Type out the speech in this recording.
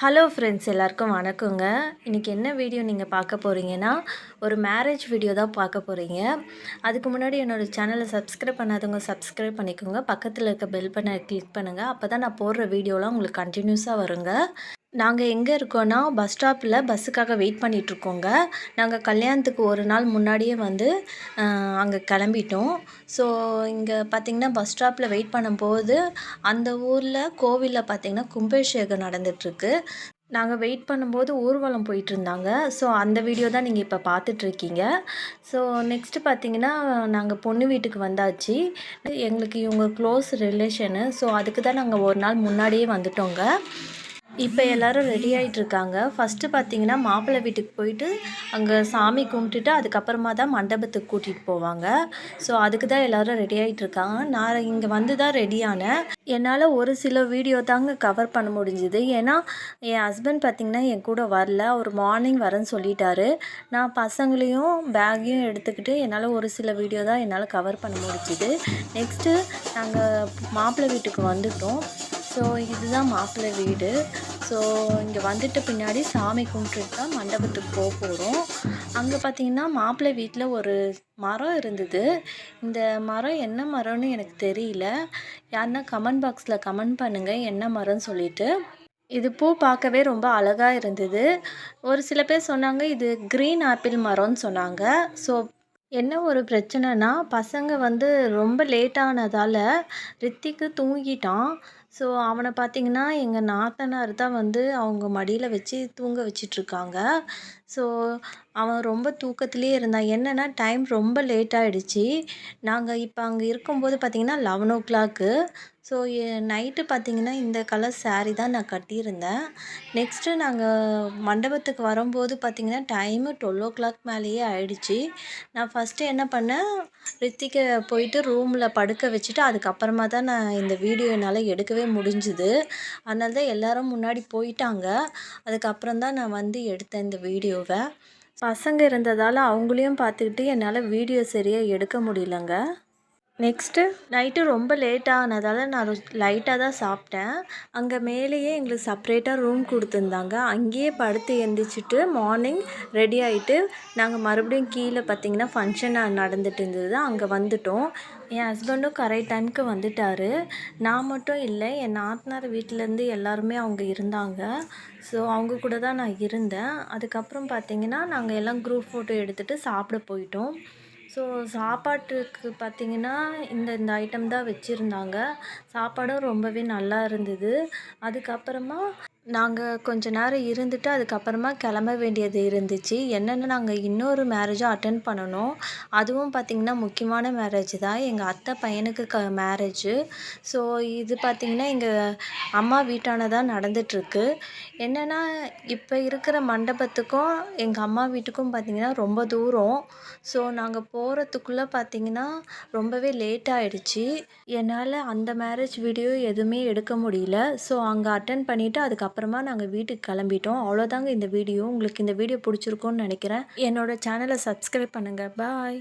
Hello friends எல்லாருக்கும் வணக்கங்க. இன்றைக்கி என்ன வீடியோ நீங்கள் பார்க்க போகிறீங்கன்னா ஒரு மேரேஜ் வீடியோ தான் பார்க்க போகிறீங்க அதுக்கு முன்னாடி என்னோடய சேனலை சப்ஸ்கிரைப் பண்ணாதவங்க சப்ஸ்கிரைப் பண்ணிக்கோங்க. பக்கத்தில் இருக்க பெல் பண்ண கிளிக் பண்ணுங்கள் அப்போ தான் நான் போடுற வீடியோலாம் உங்களுக்கு கண்டினியூஸாக வருங்க. நாங்கள் எங்கே இருக்கோன்னா பஸ் ஸ்டாப்பில் பஸ்ஸுக்காக வெயிட் பண்ணிகிட்ருக்கோங்க நாங்கள் கல்யாணத்துக்கு ஒரு நாள் முன்னாடியே வந்து அங்கே கிளம்பிட்டோம். ஸோ இங்கே பார்த்திங்கன்னா பஸ் ஸ்டாப்பில் வெயிட் பண்ணும்போது அந்த ஊரில் கோவிலில் பார்த்திங்கன்னா கும்பாபிஷேகம் நடந்துகிட்ருக்கு நாங்கள் வெயிட் பண்ணும்போது ஊர்வலம் போயிட்டுருந்தாங்க. ஸோ அந்த வீடியோ தான் நீங்கள் இப்போ பார்த்துட்ருக்கீங்க ஸோ நெக்ஸ்ட்டு பார்த்தீங்கன்னா நாங்கள் பொண்ணு வீட்டுக்கு வந்தாச்சு. எங்களுக்கு இவங்க க்ளோஸ் ரிலேஷனு ஸோ அதுக்கு தான் நாங்கள் ஒரு நாள் முன்னாடியே வந்துட்டோங்க. இப்போ எல்லோரும் ரெடி ஆகிட்டு இருக்காங்க ஃபஸ்ட்டு பார்த்தீங்கன்னா மாப்பிள்ளை வீட்டுக்கு போயிட்டு அங்கே சாமி கும்பிட்டுட்டு அதுக்கப்புறமா தான் மண்டபத்துக்கு கூட்டிகிட்டு போவாங்க. ஸோ அதுக்கு தான் எல்லோரும் ரெடி ஆகிட்டு இருக்காங்க நான் இங்கே வந்து தான் ரெடியானேன் என்னால் ஒரு சில வீடியோ தாங்க கவர் பண்ண முடிஞ்சுது. ஏன்னா என் ஹஸ்பண்ட் பார்த்திங்கன்னா என் கூட வரல. அவர் மார்னிங் வரேன்னு சொல்லிட்டாரு. நான் பசங்களையும் பேக்கையும் எடுத்துக்கிட்டு என்னால் ஒரு சில வீடியோ தான் என்னால் கவர் பண்ண முடிஞ்சுது. நெக்ஸ்ட்டு நாங்கள் மாப்பிள்ளை வீட்டுக்கு வந்துட்டோம். ஸோ இதுதான் மாப்பிள்ளை வீடு. ஸோ இங்கே வந்துட்டு பின்னாடி சாமி கும்பிட்டுட்டு தான் மண்டபத்துக்கு போக போகிறோம் அங்கே பார்த்தீங்கன்னா மாப்பிள்ளை வீட்டில் ஒரு மரம் இருந்தது. இந்த மரம் என்ன மரம்னு எனக்கு தெரியல. யாருன்னா கமெண்ட் பாக்ஸில் கமெண்ட் பண்ணுங்கள் என்ன மரம்னு சொல்லிட்டு. இது பூ பார்க்கவே ரொம்ப அழகாக இருந்தது. ஒரு சில பேர் சொன்னாங்க இது க்ரீன் ஆப்பிள் மரம்னு சொன்னாங்க. ஸோ என்ன ஒரு பிரச்சனைனா பசங்க வந்து ரொம்ப லேட்டானதால் ரித்திக்கு தூங்கிட்டான். ஸோ அவனை பார்த்தீங்கன்னா எங்கள் நாத்தனார் தான் வந்து அவங்க மடியில் வச்சு தூங்க வச்சிட்ருக்காங்க. ஸோ அவன் ரொம்ப தூக்கத்துலேயே இருந்தான். என்னென்னா டைம் ரொம்ப லேட் ஆகிடுச்சி நாங்கள் இப்போ அங்கே இருக்கும்போது பார்த்திங்கன்னா eleven o'clock so night பார்த்திங்கன்னா இந்த கலர் ஸாரீ தான் நான் கட்டியிருந்தேன். நெக்ஸ்ட்டு நாங்கள் மண்டபத்துக்கு வரும்போது பார்த்திங்கன்னா டைமு டுவெல் ஓ கிளாக் மேலேயே ஆயிடுச்சு. நான் ஃபஸ்ட்டு என்ன பண்ணேன் ரித்திகை போயிட்டு ரூமில் படுக்க வச்சுட்டு அதுக்கப்புறமா தான் நான் இந்த வீடியோ என்னால் எடுக்கவே முடிஞ்சுது. அதனால தான் எல்லோரும் முன்னாடி போயிட்டாங்க. அதுக்கப்புறம் தான் நான் வந்து எடுத்தேன் இந்த வீடியோவை. பசங்க இருந்ததால் அவங்களையும் பார்த்துக்கிட்டு என்னால் வீடியோ சரியாக எடுக்க முடியலங்க. நெக்ஸ்ட்டு நைட்டு ரொம்ப லேட் ஆனதால் நான் லைட்டாக தான் சாப்பிட்டேன். அங்கே மேலேயே எங்களுக்கு செப்ரேட்டாக ரூம் கொடுத்துருந்தாங்க. அங்கேயே படுத்து எழுந்திரிச்சிட்டு மார்னிங் ரெடி ஆகிட்டு நாங்கள் மறுபடியும் கீழே பார்த்திங்கன்னா ஃபங்க்ஷன் நடந்துட்டு இருந்தது. அங்கே வந்துட்டோம். என் ஹஸ்பண்டும் கரெக்ட் டைமுக்கு வந்துட்டார். நான் மட்டும் இல்லை என் நாத்தனார் வீட்டிலேருந்து எல்லாருமே அவங்க இருந்தாங்க. ஸோ அவங்க கூட தான் நான் இருந்தேன். அதுக்கப்புறம் பார்த்திங்கன்னா நாங்கள் எல்லாம் குரூப் ஃபோட்டோ எடுத்துகிட்டு சாப்பிட போயிட்டோம். ஸோ சாப்பாட்டுக்கு பார்த்திங்கன்னா இந்த இந்த ஐட்டம் தான் வச்சுருந்தாங்க. சாப்பாடும் ரொம்பவே நல்லா இருந்தது. அதுக்கப்புறமா நாங்கள் கொஞ்ச நேரம் இருந்துட்டு அதுக்கப்புறமா கிளம்ப வேண்டியது இருந்துச்சு. என்னென்னா நாங்கள் இன்னொரு மேரேஜும் அட்டன் பண்ணணும் அதுவும் பார்த்திங்கன்னா முக்கியமான மேரேஜ் தான். எங்கள் அத்தை பையனுக்கு க மேரேஜு ஸோ இது பார்த்திங்கன்னா எங்கள் அம்மா வீட்டான தான் நடந்துகிட்ருக்கு என்னென்னா இப்போ இருக்கிற மண்டபத்துக்கும் எங்கள் அம்மா வீட்டுக்கும் பார்த்திங்கன்னா ரொம்ப தூரம். ஸோ நாங்கள் போகிறதுக்குள்ளே பார்த்திங்கன்னா ரொம்பவே லேட் ஆகிடுச்சி என்னால் அந்த மேரேஜ் வீடியோ எதுவுமே எடுக்க முடியல. ஸோ அங்கே அட்டன் பண்ணிவிட்டு அதுக்கப்புறம் அப்புறமா நாங்கள் வீட்டுக்கு கிளம்பிட்டோம். அவ்வளோதாங்க இந்த வீடியோ. உங்களுக்கு இந்த வீடியோ பிடிச்சிருக்கும்னு நினைக்கிறேன். என்னோடய சேனலை சப்ஸ்கிரைப் பண்ணுங்கள் பாய்